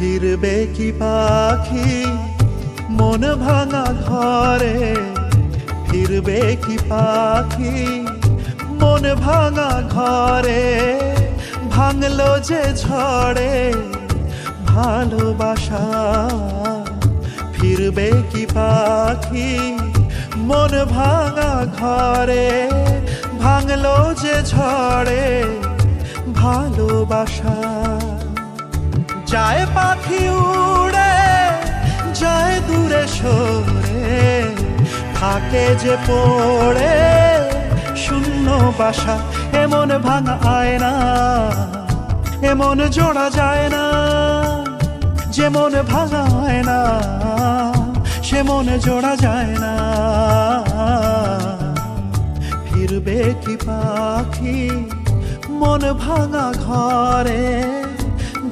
ফিরবে কি পাখি? মন ভাঙা ঘরে ফিরবে কি পাখি? মন ভাঙা ঘরে ভাঙলো যে ঝড়ে ভালোবাসা। ফিরবে কি পাখি? মন ভাঙা ঘরে ভাঙলো যে ঝড়ে ভালোবাসা। যায় পাখি উড়ে, যায় দূরে সরে। থাকে যে পড়ে, শূন্য বাসা, এমন ভাঙা আয়না, এমন জোড়া যায় না। যেমন ভাঙা আয়না সে মনে জোড়া যায় না। ফিরবে কি পাখি, মন ভাঙা ঘরে?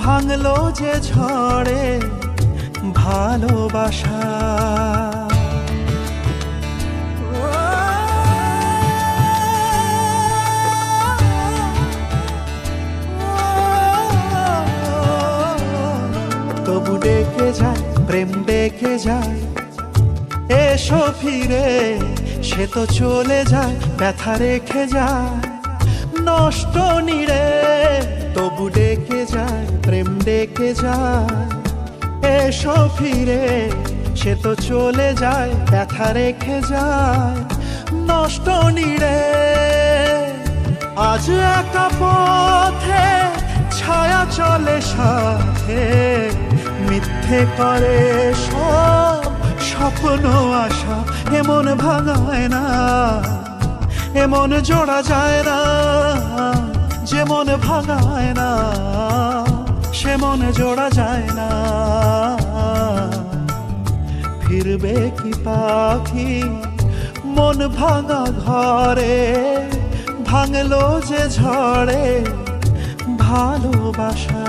ভাঙলো যে ঝড়ে ভালোবাসা। তবু ডেকে যায়, প্রেম ডেকে যায়। এসো ফিরে, সে তো চলে যায়, ব্যথা রেখে যায়। নষ্ট নিড়ে তবু ডেকে যায়, প্রেম ডেকে যায়। ফিরে, সে তো চলে যায়, ব্যথা রেখে যায়। নষ্ট নিড়ে, আজ একা পথে ছায়া চলে সাথে। মিথ্যে করে সব স্বপ্ন, আশা এমন ভাঙায় না এমন জোড়া যায় না। যেমন ভাঙায় না, সে মনে জোড়া যায় না। ফিরবে কি পাখি? মন ভাঙা ঘরে, ভাঙলো যে ঝড়ে, ভালোবাসা।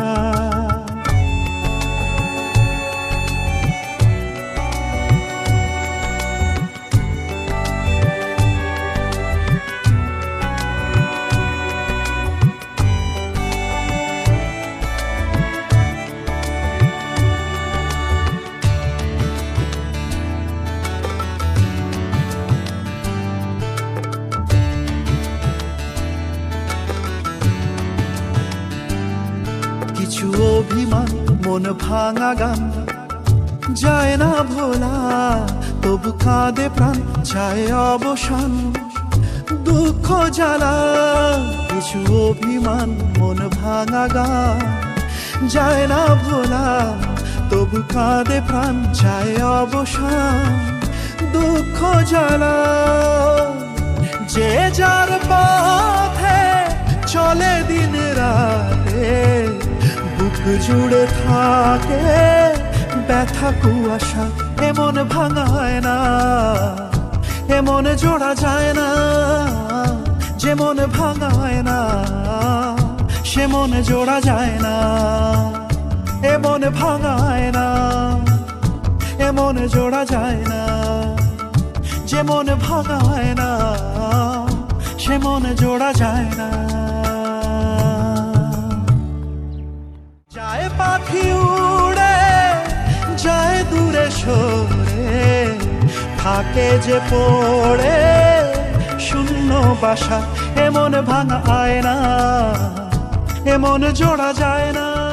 কিছু অভিমান, মন ভাঙা গান। যায় না ভোলা, তবু কাঁদে প্রাণ, চায় অবসান। দুঃখ জ্বালা, কিছু অভিমান, মন ভাঙা গান। যায় না ভোলা, তবু কাঁদে প্রাণ, চায় অবসান। দুঃখ জ্বালা জুড়ে থাকে ব্যথা, কুয়াশা, এমন ভাঙায় না, এমন জোড়া যায় না, যেমন ভাঙায় না সে মনে জোড়া যায় না, এমন ভাঙায় না, এমন জোড়া যায় না, যেমন ভাঙায় না সে মনে জোড়া যায় না। থাকে যে পড়ে শূন্য বাসা এমন ভাঙা আয় না এমন জোড়া যায় না।